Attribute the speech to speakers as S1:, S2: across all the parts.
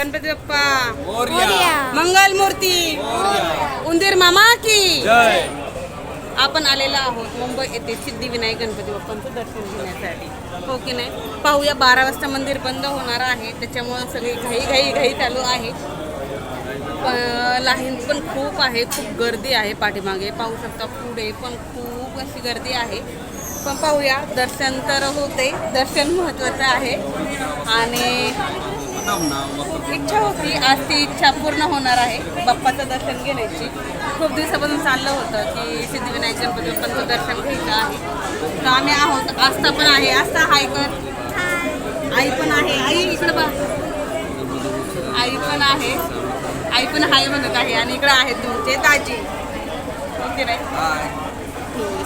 S1: गणपती बाप्पा
S2: मोरया.
S1: मंगल मूर्ती उंदीर मामा की. आपण आलेलो आहोत मुंबई येथे सिद्धिविनायक गणपती बाप्पांचं दर्शन घेण्यासाठी. हो की नाही? पाहूया बारा वाजता मंदिर बंद होणार आहे. त्याच्यामुळं सगळी घाई घाई घाई चालू आहे. लाईन पण खूप आहे. खूप गर्दी आहे पाठीमागे. पाहू शकता पुढे पण खूप अशी गर्दी आहे. पण पाहूया. दर्शन तर होते. दर्शन महत्त्वाचं आहे. आणि इच्छा होती. आज ती इच्छा पूर्ण होणार आहे. बाप्पाचं दर्शन घेण्याची. खूप दिवसापासून चाललं होतं की सिद्धिविनायक गणपती बाप्पांचं दर्शन घ्यायचं आहे. तर आम्ही आहोत. आस्था पण आहे. आस्था हाय कर. आई पण आहे. आई इकडं बघ. आई पण आहे. आई पण हाय म्हणत आहे आणि इकडं आहेत तुमचे दाजी ओके नाही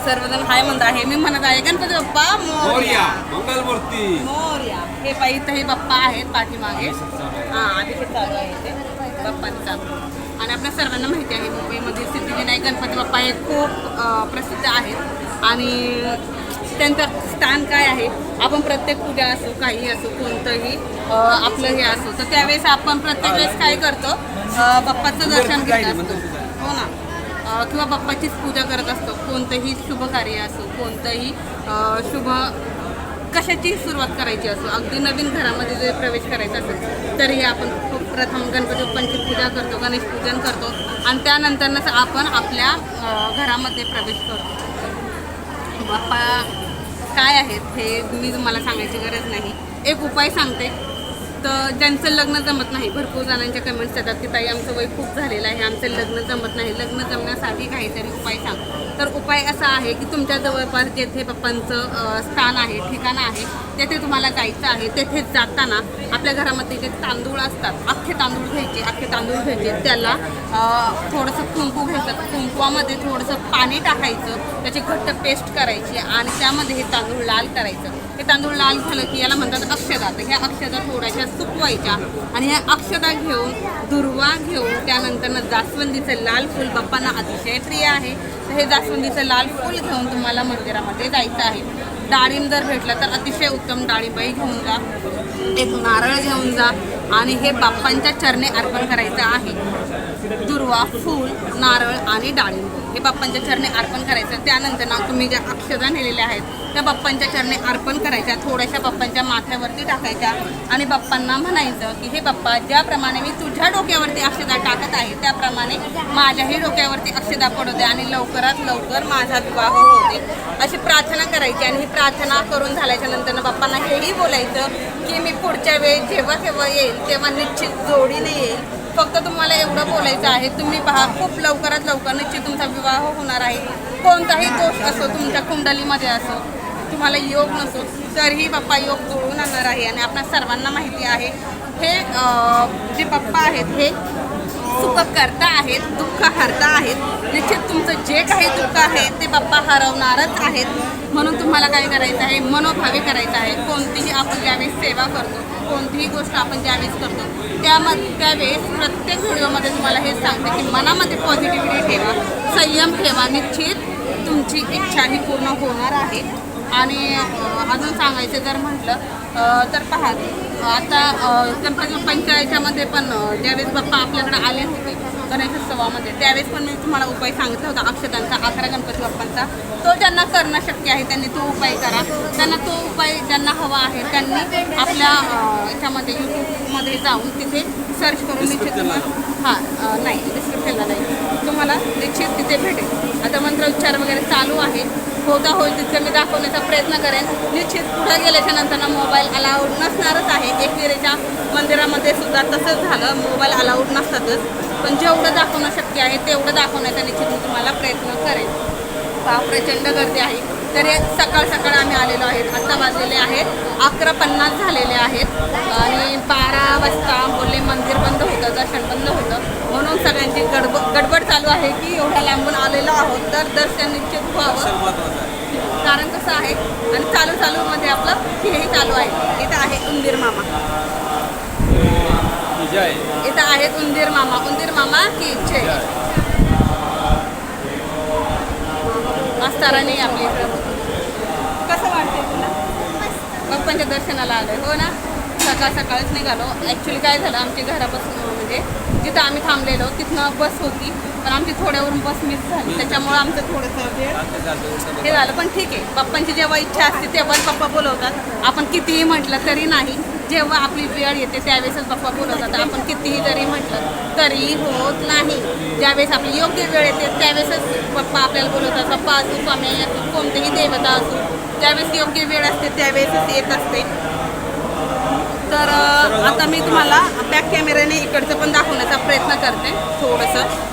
S1: सर्वजण हाय म्हणत आहे. मी म्हणत आहे गणपती बाप्पा
S2: मोरया. मंगलमूर्ती.
S1: मोरया. हे पायी हे बाप्पा आहेत पाठीमागे. हां अभिषेक चालू आहे ते बाप्पांचा आणि आपल्या सर्वांना माहिती आहे मुंबईमध्ये सिद्धिविनायक गणपती बाप्पा हे खूप प्रसिद्ध आहेत. आणि त्यांचं स्थान काय आहे? आपण प्रत्येक पूजा असो काही असो कोणतंही आपलं हे असो तर त्यावेळेस आपण प्रत्येक वेळेस काय करतो? बाप्पाचं दर्शन घेत असतो. हो ना. किंवा बाप्पाचीच पूजा करत असतो. कोणतंही शुभ कार्य असो कोणतंही शुभ कशाची सुरुवात करायची असो अगदी नवीन घरामध्ये जर प्रवेश करायचा असेल तरीही आपण खूप प्रथम गणपती बाप्पांची पूजा करतो गणेश पूजन करतो आणि त्यानंतरच आपण आपल्या घरामध्ये प्रवेश करतो. बाप्पा काय आहेत हे मी तुम्हाला सांगायची गरज नाही. एक उपाय सांगते. तर ज्यांचं लग्न जमत नाही भरपूर जणांच्या कमेंट्स येतात की ताई आमचं वय खूप झालेलं आहे आमचं लग्न जमत नाही लग्न जमण्यासाठी काहीतरी उपाय सांग. तर उपाय असा आहे की तुमच्या जवळपास जेथे पप्पांचं स्थान आहे ठिकाण आहे तेथे तुम्हाला जायचं आहे तेथे जाताना आपल्या घरामध्ये जे तांदूळ असतात अख्खे तांदूळ घ्यायचे अख्खे तांदूळ घ्यायचे त्याला थोडंसं कुंकू घ्यायचं कुंकवामध्ये थोडंसं पाणी टाकायचं त्याची घट्ट पेस्ट करायची आणि त्यामध्ये हे तांदूळ लाल करायचं. हे तांदूळ लाल झालं की याला म्हणतात अक्षदा. तर ह्या अक्षदा थोड्याशा सुकवायच्या आणि ह्या अक्षदा घेऊन दुर्वा घेऊन त्यानंतर जास्वंदीचं लाल फूल. बाप्पांना अतिशय प्रिय आहे. तर हे जास्वंदीचं लाल फूल घेऊन तुम्हाला मंदिरामध्ये जायचं आहे. डाळिंब जर भेटलं तर अतिशय उत्तम डाळिंबही घेऊन जा. एक नारळ घेऊन जा. आणि हे बाप्पांच्या चरणे अर्पण करायचं आहे. दुर्वा फूल नारळ आणि डाळिंब. हे बाप्पांच्या चरणी अर्पण करायचं. त्यानंतर ना तुम्ही ज्या अक्षदा नेलेल्या आहेत त्या बाप्पांच्या चरणी अर्पण करायच्या. थोड्याशा बाप्पांच्या माथ्यावरती टाकायच्या. आणि बाप्पांना म्हणायचं की हे बाप्पा ज्याप्रमाणे मी तुझ्या डोक्यावरती अक्षदा टाकत आहे त्याप्रमाणे माझ्याही डोक्यावरती अक्षदा पडू दे आणि लवकरात लवकर माझा विवाह होऊ दे. अशी प्रार्थना करायची आणि ही प्रार्थना करून झाल्याच्यानंतर बाप्पांना हेही बोलायचं की मी पुढच्या वेळी जेव्हा केव्हा येईल तेव्हा निश्चित जोडीने येईल. फक्त तुम्हाला एवढं बोलायचं आहे. तुम्ही पहा खूप लवकरात लवकर निश्चित तुमचा विवाह होणार आहे. कोणताही दोष असो तुमच्या कुंडलीमध्ये असो तुम्हाला योग नसो तरीही बाप्पा योग जुळून आणणार आहे आणि आपल्या सर्वांना माहिती आहे. हे जे पप्पा आहेत हे सुख करता आहेत दुःख हरता आहेत. निश्चित तुम काही दुःख आहेत ते बाप्पा हरवणारच आहेत. म्हणून तुम्हाला काय करायचं आहे? मनोभावे करायचं आहे. कोणतीही आपण ज्यावेळेस सेवा करतो कोणतीही गोष्ट आपण ज्यावेळेस करतो त्यामध्ये त्यावेळेस प्रत्येक व्हिडिओमध्ये तुम्हाला हे सांगते की मनामध्ये पॉझिटिव्हिटी ठेवा संयम ठेवा. निश्चित तुमची इच्छा ही पूर्ण होणार आहे. आणि अजून सांगायचं जर म्हटलं तर पहा आता गणपती पंचायतीमध्ये पण ज्यावेळेस बाप्पा आपल्याकडे आले होते गणेशोत्सवामध्ये त्यावेळेस पण मी तुम्हाला उपाय सांगितला होता अक्षतांचा अकरा गणपती बाप्पांचा. तो ज्यांना करणं शक्य आहे त्यांनी तो उपाय करा. त्यांना तो उपाय ज्यांना हवा आहे त्यांनी आपल्या याच्यामध्ये यूट्यूबमध्ये जाऊन तिथे सर्च करून निश्चित तुम्हाला हां नाही डिस्क्रिप्शनला नाही. तुम्हाला निश्चित तिथे भेटेल. आता मंत्रोच्चार वगैरे चालू आहे. होता होईल तितकं मी दाखवण्याचा प्रयत्न करेन. निश्चित पुढे गेल्याच्यानंतर मोबाईल अलाउड नसणारच आहे. एकविरेच्या मंदिरामध्ये सुद्धा तसंच झालं. मोबाईल अलाउड नसतातच. पण जेवढं दाखवणं शक्य आहे तेवढं दाखवण्याचा निश्चित मी तुम्हाला प्रयत्न करेन. पहा प्रचंड गर्दी आहे. तरी सकाळ सकाळ आम्ही आलेलो आहेत. आत्ता वाजलेले आहेत. अकरा पन्नास झालेले आहेत. आणि बारा वाजता बोलले मंदिर बंद होतं दर्शन बंद होतं. म्हणून सगळ्यांची गडबड गडबड चालू आहे की एवढ्या लांबून आलेलो आहोत तर दर्शन निश्चित व्हावं. कारण कसं आहे आणि चालू चालूमध्ये आपलं हेही चालू आहे. इथं आहे उंदीर मामा. इथं आहेत उंदीर मामा. उंदीर मामा की जय. मास्तराने आपली इकडं कसं वाटते तुला? बाप्पांच्या दर्शनाला आलोय. हो ना? सकाळ सकाळच निघालो. ॲक्च्युली काय झालं? आमच्या घरापासून म्हणजे जिथं आम्ही थांबलेलो तिथनं बस होती. पण आमची थोड्यावरून बस मिस झाली. त्याच्यामुळं आमचं थोडंसं हे झालं पण ठीक आहे. पप्पांची जेव्हा इच्छा असते तेव्हाच पप्पा बोलवतात. आपण कितीही म्हटलं तरी नाही. जेव्हा आपली वेळ येते त्यावेळेसच पप्पा बोलवतात. आपण कितीही जरी म्हटलं तरी होत नाही. ज्यावेळेस आपली योग्य वेळ येते त्यावेळेसच पप्पा आपल्याला बोलवतात पप्पा असू स्वामी असू कोणतेही देवता असू. ज्यावेळेस योग्य वेळ असते त्यावेळेसच येत असते. तर आता मी तुम्हाला बॅक कॅमेऱ्याने इकडचं पण दाखवण्याचा प्रयत्न करते थोडंसं.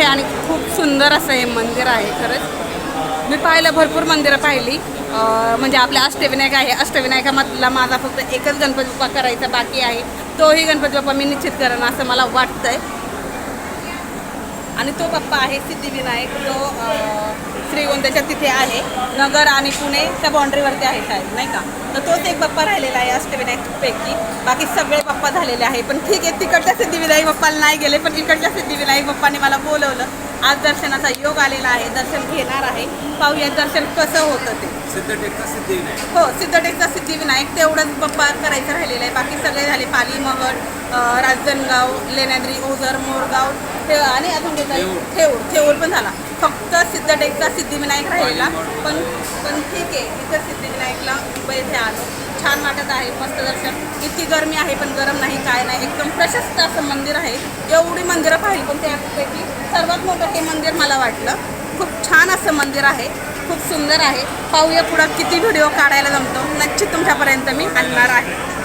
S1: मोठे आणि खूप सुंदर असं हे मंदिर आहे खरंच. मी पाहिलं भरपूर मंदिरं पाहिली. म्हणजे आपल्या अष्टविनायक आहे. अष्टविनायकामधला माझा फक्त एकच गणपती बाप्पा करायचा बाकी आहे. तोही गणपती बाप्पा मी निश्चित करेन असं मला वाटतंय. आणि तो बाप्पा आहे सिद्धिविनायक. तो श्रीगोंद्याच्या तिथे आहे. नगर आणि पुणे त्या बाउंड्रीवरती आहे शाळेत नाही का? तर तोच एक बाप्पा राहिलेला आहे अष्टविनायकपैकी बाकी सगळे बाप्पा झालेले आहे. पण ठीक आहे तिकडच्या सिद्धिविनायक बाप्पाला नाही गेले पण इकडच्या सिद्धिविनायक बाप्पाने मला बोलवलं. आज दर्शनाचा योग आलेला आहे. दर्शन घेणार आहे. पाहूया दर्शन कसं होतं ते.
S2: सिद्धटेकचा सिद्धिविनायक
S1: हो सिद्धटेकचा सिद्धिविनायक तेवढंच बाप्पा करायचं राहिलेलं आहे. बाकी सगळे झाले पाली महड अं, रांजणगाव लेण्याद्री ओझर मोरगाव आणि अजून. ठेऊर. ठेऊर पण झाला. फक्त सिद्धटेकचा सिद्धिविनायक राहिला पण पण ठीक आहे इथं सिद्धिविनायकला मुंबई इथे आलो. छान वाटत आहे मस्त दर्शन. इतकी गरमी आहे पण गरम नाही काय नाही. एकदम प्रशस्त असं मंदिर आहे. एवढी मंदिरं पाहिली पण त्यापैकी सर्वात मोठं हे मंदिर मला वाटलं. खूप छान असं मंदिर आहे खूप सुंदर आहे. पाहूया पुढं किती व्हिडिओ काढायला जमतो. नक्की तुमच्यापर्यंत मी आणणार आहे.